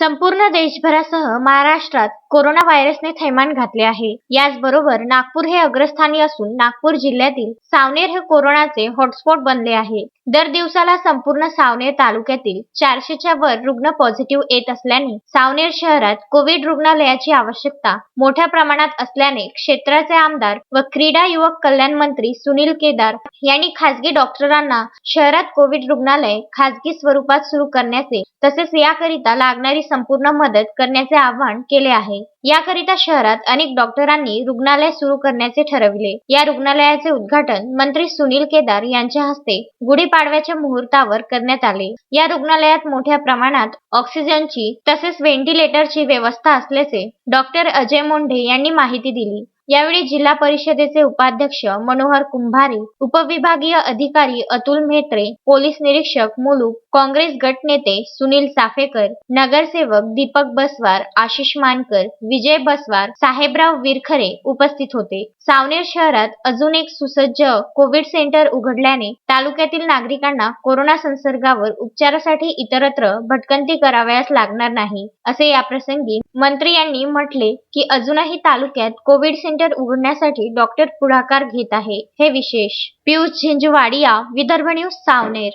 संपूर्ण देशभरासह महाराष्ट्रात कोरोना व्हायरसने थैमान घातले आहे. याचबरोबर नागपूर हे अग्रस्थानी असून नागपूर जिल्ह्यातील सावनेर हे कोरोनाचे हॉटस्पॉट बनले आहे. दर दिवसाला संपूर्ण सावनेर तालुक्यातील चारशेच्या वर रुग्ण पॉझिटिव्ह येत असल्याने सावनेर शहरात कोविड रुग्णालयाची आवश्यकता मोठ्या प्रमाणात असल्याने क्षेत्राचे आमदार व क्रीडा युवक कल्याण मंत्री सुनील केदार यांनी खासगी डॉक्टरांना शहरात कोविड रुग्णालय खासगी स्वरूपात सुरू करण्याचे तसेच याकरिता लागणारी संपूर्ण मदत करण्याचे आवाहन केले आहे. याकरिता शहरात अनेक डॉक्टरांनी रुग्णालय सुरू करण्याचे ठरविले. या रुग्णालयाचे उद्घाटन मंत्री सुनील केदार यांच्या हस्ते गुढीपाडव्याच्या मुहूर्तावर करण्यात आले. या रुग्णालयात मोठ्या प्रमाणात ऑक्सिजनची तसेच व्हेंटिलेटरची व्यवस्था असल्याचे डॉक्टर अजय मोंढे यांनी माहिती दिली. यावेळी जिल्हा परिषदेचे उपाध्यक्ष मनोहर कुंभारे उपविभागीय अधिकारी अतुल म्हेत्रे पोलीस निरीक्षक मुलूक काँग्रेस गटनेते सुनील चाफेकर नगरसेवक दीपक बसवार आशिष मानकर विजय बसवार साहेबराव विरखरे उपस्थित होते. सावनेर शहरात अजून एक सुसज्ज कोविड सेंटर उघडल्याने तालुक्यातील नागरिकांना कोरोना संसर्गावर उपचारासाठी इतरत्र भटकंती करावयास लागणार नाही असे याप्रसंगी मंत्री यांनी म्हटले की अजूनही तालुक्यात कोविड सेंटर सेंटर उघडण्यासाठी डॉक्टर पुढाकार घेत आहे. हे विशेष. पियुष झिंझवाडिया विदर्भ न्यूज सावनेर.